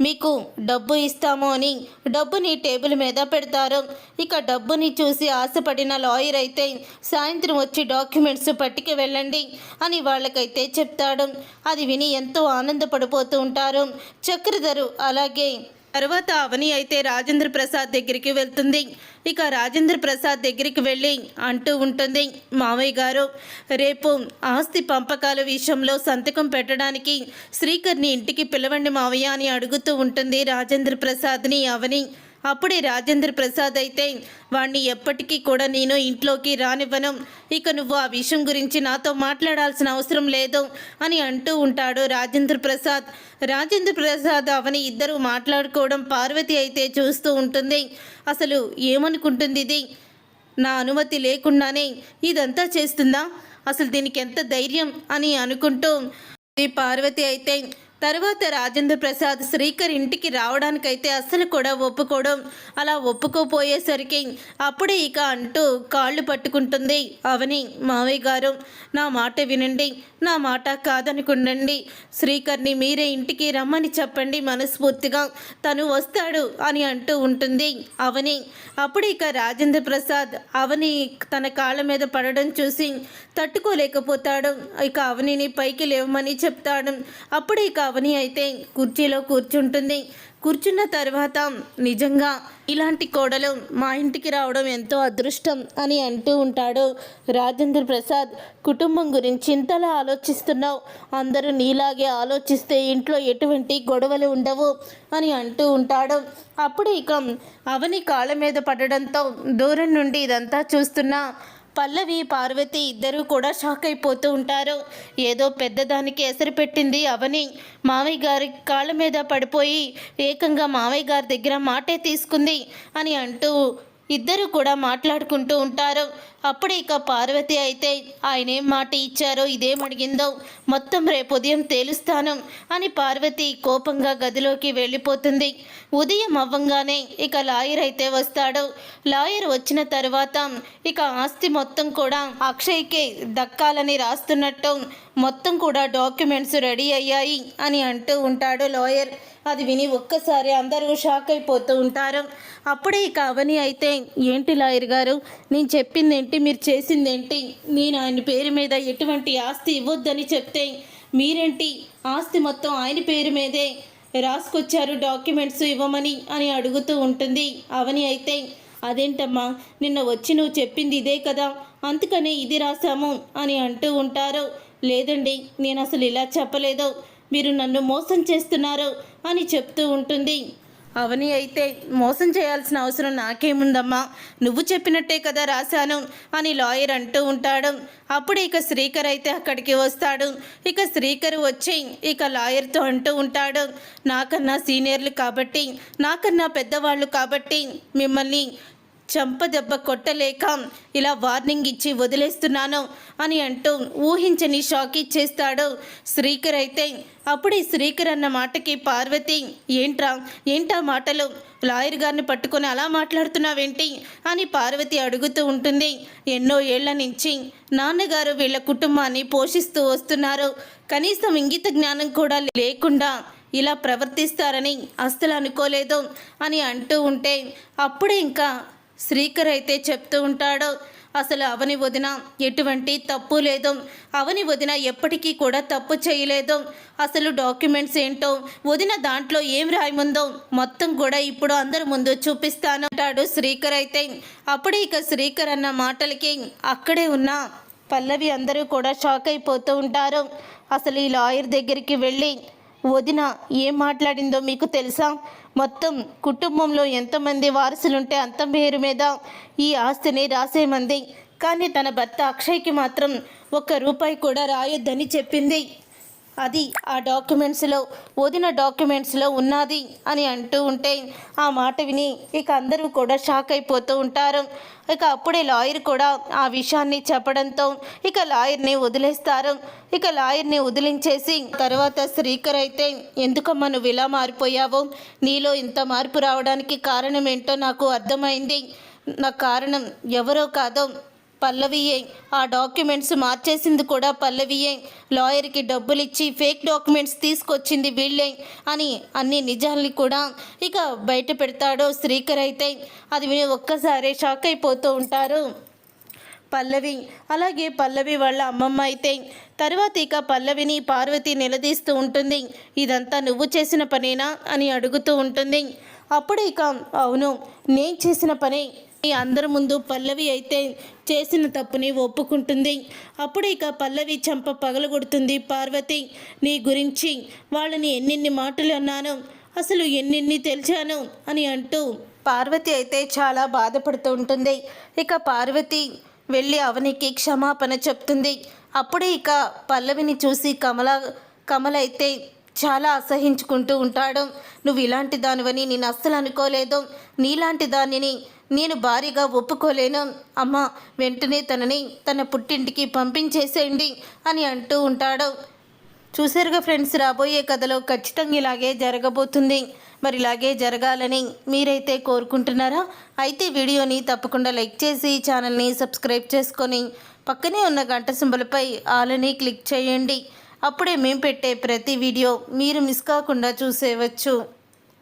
మీకు డబ్బు ఇస్తాము అని డబ్బుని టేబుల్ మీద పెడతారు. ఇక డబ్బుని చూసి ఆశపడిన లాయర్ అయితే సాయంత్రం వచ్చి డాక్యుమెంట్స్ పట్టుకు వెళ్ళండి అని వాళ్ళకైతే చెప్తాడు. అది విని ఎంతో ఆనందపడిపోతూ ఉంటారు. చక్రధరు అలాగే తర్వాత అవని అయితే రాజేంద్ర ప్రసాద్ దగ్గరికి వెళ్తుంది. ఇక రాజేంద్ర ప్రసాద్ దగ్గరికి వెళ్ళి అంటూ ఉంటుంది మావయ్య గారు రేపు ఆస్తి పంపకాల విషయంలో సంతకం పెట్టడానికి శ్రీకర్ని ఇంటికి పిలవండి మావయ్య అని అడుగుతూ ఉంటుంది రాజేంద్ర ప్రసాద్ని అవని. అప్పుడే రాజేంద్ర ప్రసాద్ అయితే వాణ్ణి ఎప్పటికీ కూడా నేను ఇంట్లోకి రానివ్వను. ఇక నువ్వు ఆ విషయం గురించి నాతో మాట్లాడాల్సిన అవసరం లేదు అని అంటూ ఉంటాడు రాజేంద్ర ప్రసాద్. రాజేంద్ర ప్రసాద్ అవని ఇద్దరు మాట్లాడుకోవడం పార్వతి అయితే చూస్తూ ఉంటుంది. అసలు ఏమనుకుంటుంది ఇది? నా అనుమతి లేకుండానే ఇదంతా చేస్తుందా? అసలు దీనికి ఎంత ధైర్యం? అని అనుకుంటూ ఈ పార్వతి అయితే తర్వాత రాజేంద్ర ప్రసాద్ శ్రీకర్ ఇంటికి రావడానికైతే అస్సలు కూడా ఒప్పుకోవడం అలా ఒప్పుకోపోయేసరికి అప్పుడే ఇక అంటూ కాళ్ళు పట్టుకుంటుంది అవని మావయ్య గారు. నా మాట వినండి నా మాట కాదనుకుండండి. శ్రీకర్ని మీరే ఇంటికి రమ్మని చెప్పండి మనస్ఫూర్తిగా. తను వస్తాడు అని అంటూ ఉంటుంది అవని. అప్పుడు ఇక రాజేంద్ర ప్రసాద్ అవని తన కాళ్ళ మీద పడడం చూసి తట్టుకోలేకపోతాడు. ఇక అవనిని పైకి లేవమని చెప్తాడు. అప్పుడు ఇక అవని అయితే కుర్చీలో కూర్చుంటుంది. కూర్చున్న తర్వాత నిజంగా ఇలాంటి కోడలు మా ఇంటికి రావడం ఎంతో అదృష్టం అని అంటూ ఉంటాడు. రాజేంద్ర ప్రసాద్ కుటుంబం గురించి ఇంతలా ఆలోచిస్తున్నావు? అందరూ నీలాగే ఆలోచిస్తే ఇంట్లో ఎటువంటి గొడవలు ఉండవు అని అంటూ ఉంటాడు. అప్పుడు ఇక అవని కాళ్ళ మీద పడడంతో దూరం నుండి ఇదంతా చూస్తున్నా పల్లవి పార్వతి ఇద్దరూ కూడా షాక్ అయిపోతూ ఉంటారు. ఏదో పెద్దదానికి ఎసరు పెట్టింది అవని. మావయ్య గారి కాళ్ళ మీద పడిపోయి ఏకంగా మావయ్య గారి దగ్గర మాటే తీసుకుంది అని అంటూ ఇద్దరు కూడా మాట్లాడుకుంటూ ఉంటారు. అప్పుడు ఇక పార్వతి అయితే ఆయన ఏం మాట ఇచ్చారో ఇదేం అడిగిందో? మొత్తం రేపు ఉదయం తేలుస్తాను అని పార్వతి కోపంగా గదిలోకి వెళ్ళిపోతుంది. ఉదయం అవ్వంగానే ఇక లాయర్ అయితే వస్తాడు. లాయర్ వచ్చిన తర్వాత ఇక ఆస్తి మొత్తం కూడా అక్షయ్కి దక్కాలని రాస్తున్నట్టు మొత్తం కూడా డాక్యుమెంట్స్ రెడీ అయ్యాయి అని అంటూ ఉంటాడు లాయర్. అది విని ఒక్కసారి అందరూ షాక్ అయిపోతూ ఉంటారు. అప్పుడే ఇక అవని అయితే ఏంటి లాయర్ గారు? నేను చెప్పిందేంటి? మీరు చేసిందేంటి? నేను ఆయన పేరు మీద ఎటువంటి ఆస్తి ఇవ్వద్దని చెప్తే మీరేంటి? ఆస్తి మొత్తం ఆయన పేరు మీదే రాసుకొచ్చారు డాక్యుమెంట్స్ ఇవ్వమని అని అడుగుతూ ఉంటుంది అవని అయితే. అదేంటమ్మా? నిన్న వచ్చి నువ్వు చెప్పింది ఇదే కదా? అందుకనే ఇది రాశాము అని అంటూ ఉంటారు. లేదండి నేను అసలు ఇలా చెప్పలేదు. మీరు నన్ను మోసం చేస్తున్నారు అని చెప్తూ ఉంటుంది. అవని అయితే మోసం చేయాల్సిన అవసరం నాకేముందమ్మా? నువ్వు చెప్పినట్టే కదా రాశాను అని లాయర్ అంటూ ఉంటాడు. అప్పుడు ఇక శ్రీకర్ అయితే అక్కడికి వస్తాడు. ఇక శ్రీకర్ వచ్చి ఇక లాయర్తో అంటూ ఉంటాడు. నాకన్నా సీనియర్లు కాబట్టి నాకన్నా పెద్దవాళ్ళు కాబట్టి మిమ్మల్ని చంప దెబ్బ కొట్టలేక ఇలా వార్నింగ్ ఇచ్చి వదిలేస్తున్నాను అని అంటూ ఊహించని షాక్ ఇచ్చేస్తాడు శ్రీకర్ అయితే. అప్పుడే శ్రీకర్ అన్న మాటకి పార్వతి ఏంట్రా? ఏంటా మాటలు? లాయర్ గారిని పట్టుకొని అలా మాట్లాడుతున్నావేంటి? అని పార్వతి అడుగుతూ ఉంటుంది. ఎన్నో ఏళ్ళ నుంచి నాన్నగారు వీళ్ళ కుటుంబాన్ని పోషిస్తూ వస్తున్నారు. కనీసం ఇంగిత జ్ఞానం కూడా లేకుండా ఇలా ప్రవర్తిస్తారని అస్సలు అనుకోలేదు అని అంటూ ఉంటే అప్పుడే ఇంకా శ్రీకర్ అయితే చెప్తూ ఉంటాడు అసలు అవని వదిన ఎటువంటి తప్పు లేదు. అవని వదిన ఎప్పటికీ కూడా తప్పు చేయలేదు. అసలు డాక్యుమెంట్స్ ఏంటో వదిన దాంట్లో ఏం రాయముందో మొత్తం కూడా ఇప్పుడు అందరి ముందు చూపిస్తాను అంటాడు శ్రీకర్ అయితే. అప్పుడే ఇక శ్రీకర్ అన్న మాటలకి అక్కడే ఉన్న పల్లవి అందరూ కూడా షాక్ అయిపోతూ ఉంటారు. అసలు ఈ లాయర్ దగ్గరికి వెళ్ళి వదిన ఏం మాట్లాడిందో మీకు తెలుసా? మొత్తం కుటుంబంలో ఎంతమంది వారసులుంటే అంత పేరు మీద ఈ ఆస్తిని రాసేమంది. కానీ తన భర్త అక్షయ్కి మాత్రం ఒక్క రూపాయి కూడా రాయొద్దని చెప్పింది. అది ఆ డాక్యుమెంట్స్లో వదిన డాక్యుమెంట్స్లో ఉన్నది అని అంటూ ఉంటే ఆ మాట విని ఇక అందరూ కూడా షాక్ అయిపోతూ ఉంటారు. ఇక అప్పుడే లాయర్ కూడా ఆ విషయాన్ని చెప్పడంతో ఇక లాయర్ని వదిలేస్తారు. ఇక లాయర్ని వదిలించేసి తర్వాత శ్రీకర్ అయితే ఎందుకమ్మా నువ్వు ఇలా మారిపోయావో? నీలో ఇంత మార్పు రావడానికి కారణం ఏంటో నాకు అర్థమైంది. నా కారణం ఎవరో కాదో పల్లవియే. ఆ డాక్యుమెంట్స్ మార్చేసింది కూడా పల్లవియే. లాయర్కి డబ్బులు ఇచ్చి ఫేక్ డాక్యుమెంట్స్ తీసుకొచ్చింది వీళ్ళే అని అన్ని నిజాల్ని కూడా ఇక బయట పెడతాడో శ్రీకర్ అయితే. అది విని ఒక్కసారి షాక్ అయిపోతూ ఉంటారు. పల్లవి. అలాగే పల్లవి వాళ్ళ అమ్మమ్మ అయితే. తర్వాత ఇక పల్లవిని పార్వతి నిలదీస్తూ ఉంటుంది. ఇదంతా నువ్వు చేసిన పనేనా అని అడుగుతూ ఉంటుంది. అప్పుడు ఇక అవును నేను చేసిన పనే. అందరి ముందు పల్లవి అయితే చేసిన తప్పుని ఒప్పుకుంటుంది. అప్పుడు ఇక పల్లవి చంప పగలగొడుతుంది. పార్వతి నీ గురించి వాళ్ళని ఎన్నెన్ని మాటలు అన్నాను అసలు ఎన్నెన్ని తెలిచాను అని అంటూ పార్వతి అయితే చాలా బాధపడుతూ ఉంటుంది. ఇక పార్వతి వెళ్ళి అవనికి క్షమాపణ చెప్తుంది. అప్పుడే ఇక పల్లవిని చూసి కమల కమల అయితే చాలా అసహించుకుంటూ ఉంటాడు. నువ్వు ఇలాంటి దానివని నేను అస్సలు అనుకోలేదు. నీలాంటి దానిని నేను భారీగా ఒప్పుకోలేను. అమ్మ వెంటనే తనని తన పుట్టింటికి పంపించేసేయండి అని అంటూ ఉంటాడు. చూసారుగా ఫ్రెండ్స్ రాబోయే కథలో ఖచ్చితంగా ఇలాగే జరగబోతుంది. మరి ఇలాగే జరగాలని మీరైతే కోరుకుంటున్నారా? అయితే వీడియోని తప్పకుండా లైక్ చేసి ఛానల్ని సబ్స్క్రైబ్ చేసుకొని పక్కనే ఉన్న గంట సింబలపై ఆలని క్లిక్ చేయండి. అప్పుడే మేము పెట్టే ప్రతి వీడియో మీరు మిస్ కాకుండా చూసేవచ్చు.